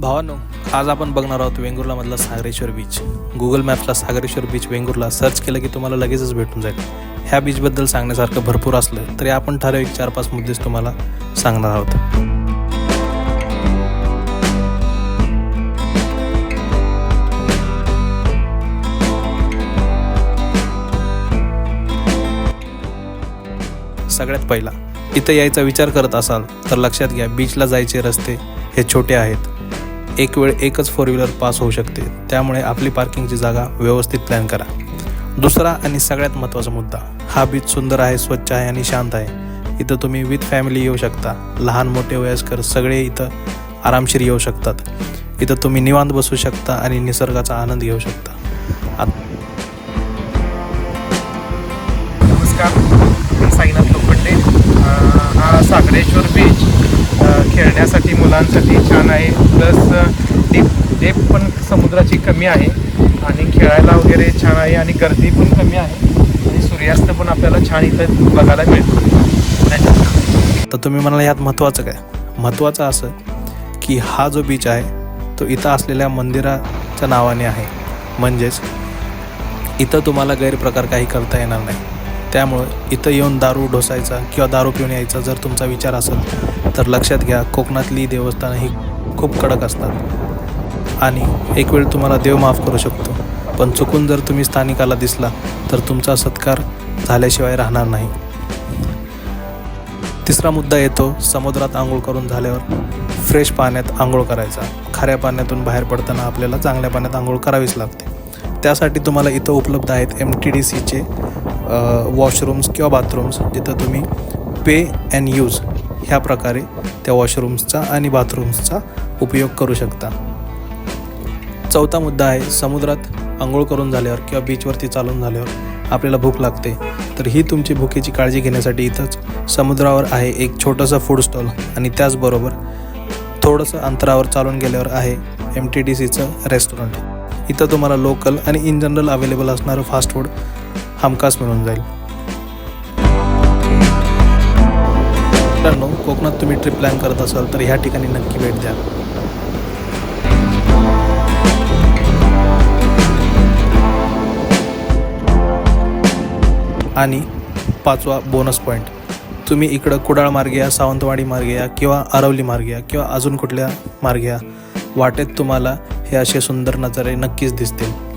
भावानो आज आपण बघणार आहोत वेंगुर्लामधला सागरेश्वर बीच गुगल मॅप्सला सागरेश्वर बीच वेंगुर्ला सर्च केलं की तुम्हाला लगेचच भेटून जाईल. ह्या बीचबद्दल सांगण्यासारखं भरपूर असलं तरी आपण ठराविक चार पाच मुद्देच तुम्हाला सांगणार आहोत. सगळ्यात पहिला इथं यायचा विचार करत असाल तर लक्षात घ्या बीचला जायचे रस्ते हे छोटे आहेत. एक वेळ एकच फोर व्हीलर पास होऊ शकते. त्यामुळे आपली पार्किंगची जागा व्यवस्थित प्लॅन करा. दुसरा आणि सगळ्यात महत्त्वाचा मुद्दा हा बीच सुंदर आहे स्वच्छ आहे आणि शांत आहे. इथं तुम्ही विथ फॅमिली येऊ शकता. लहान मोठे वयस्कर सगळे इथं आरामशीर येऊ शकतात. इथं तुम्ही निवांत बसू शकता आणि निसर्गाचा आनंद घेऊ शकता. नमस्कार मी साईनाथ लोखंडे. हा सागरेश्वर बीच खेळण्यासाठी मुलांसाठी छान आहे. प्लस डीप डेप पण समुद्राची कमी आहे. आणि खेळायला वगैरे छान आहे आणि गर्दी पण कमी आहे. आणि सूर्यास्त पण आपल्याला छान इथं बघायला मिळतो. तर तुम्ही म्हणाला यात महत्त्वाचं काय? महत्त्वाचं असं की हा जो बीच आहे तो इथं असलेल्या मंदिराच्या नावाने आहे. म्हणजेच इथं तुम्हाला गैरप्रकार काही करता येणार नाही. त्यामुळं इथं येऊन दारू ढोसायचा किंवा दारू पिऊन यायचा जर तुमचा विचार असेल तर लक्षात घ्या कोकणातली देवस्थानं ही खूप कडक असतात. आणि एक वेळ तुम्हाला देव माफ करू शकतो पण चुकून जर तुम्ही स्थानिकाला दिसला तर तुमचा सत्कार झाल्याशिवाय राहणार नाही. तिसरा मुद्दा येतो समुद्रात आंघोळ करून झाल्यावर फ्रेश पाण्यात आंघोळ करायचा. खाऱ्या पाण्यातून बाहेर पडताना आपल्याला चांगल्या पाण्यात आंघोळ करावीच लागते. त्यासाठी तुम्हाला इथं उपलब्ध आहेत एम टी डी सीचे वॉशरूम्स किंवा बाथरूम्स जिथं तुम्ही पे अँड यूज ह्या प्रकारे त्या वॉशरूम्सचा आणि बाथरूम्सचा उपयोग करू शकता. चौथा मुद्दा आहे समुद्रात आंघोळ करून झाल्यावर किंवा बीचवरती चालून झाल्यावर आपल्याला भूक लागते. तर ही तुमची भुकेची काळजी घेण्यासाठी इथंच समुद्रावर आहे एक छोटंसं फूड स्टॉल आणि त्याचबरोबर थोडंसं अंतरावर चालून गेल्यावर आहे एम टी डी सीचं रेस्टॉरंट इथं तुम्हाला लोकल आणि इन जनरल अवेलेबल असणारं फास्ट फूड हमखास मिळून जाईल. मित्रांनो कोकणात तुम्ही ट्रिप प्लॅन करत असाल तर ह्या ठिकाणी नक्की भेट द्या. आणि पाचवा बोनस पॉईंट तुम्ही इकडं कुडाळ मार्गे या सावंतवाडी मार्गे या किंवा आरवली मार्गे या किंवा अजून कुठल्या मार्गे या वाटेत तुम्हाला हे असे सुंदर नजारे नक्कीच दिसतील.